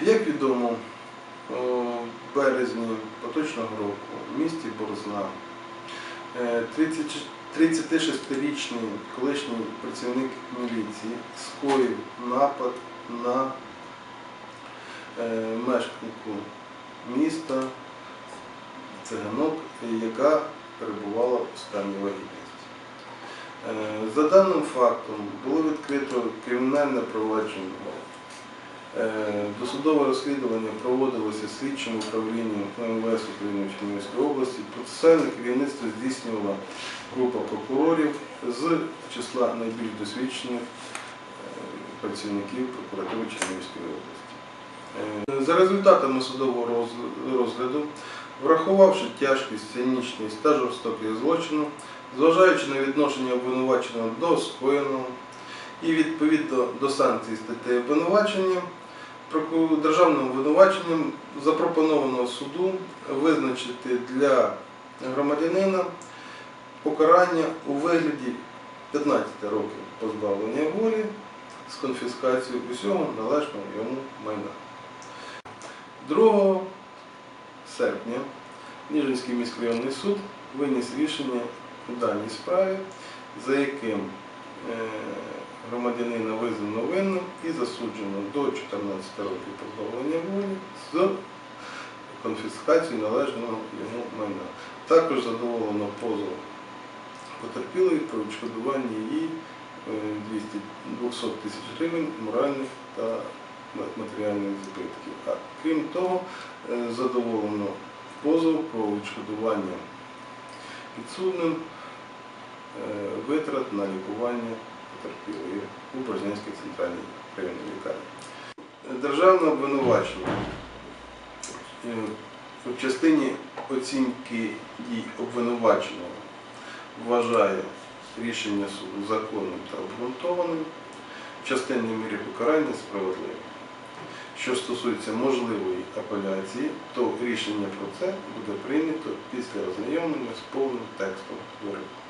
Як відомо, у березні поточного року в місті Борзна е, 30 36-річний колишній працівник міліції скоїв напад на е, мешканку міста циганок, яка перебувала в стані вагітності. Е, За даним фактом було відкрито кримінальне провадження. Е, Досудове розслідування проводилося слідчим управлінням МВС України в Чернігівській області. Процесуальне керівництво здійснювала група прокурорів з числа найбільш досвідчених е, працівників прокуратури Чернігівської області. Е, За результатами судового розгляду, врахувавши тяжкість, цинічність та жорстокість злочину, зважаючи на відношення обвинуваченого до скоєного і відповідно до санкцій статей обвинувачення, державним обвинуваченням запропоновано суду визначити для громадянина покарання у вигляді 15 років позбавлення волі з конфіскацією усього належного йому майна. 2 серпня Ніжинський міськрайонний суд виніс рішення у даній справі, за яким е, громадянина визнано винним і засуджено до 14 років позбавлення волі з конфіскацією належного йому майна. Також задоволено позов потерпілої про відшкодування її е, 200 200 тисяч гривень моральних та матеріальних збитків. А крім того, е, задоволено позов про відшкодування підсудним е, витрат на лікування потерпілої у Борзнянській центральній районній лікарні. Державне обвинувачення е, в частині оцінки дій обвинуваченого вважає рішення суду законним та обґрунтованим, в частині мірі покарання справедливим. Що стосується можливої апеляції, то рішення про це буде прийнято після ознайомлення з повним текстом вироку.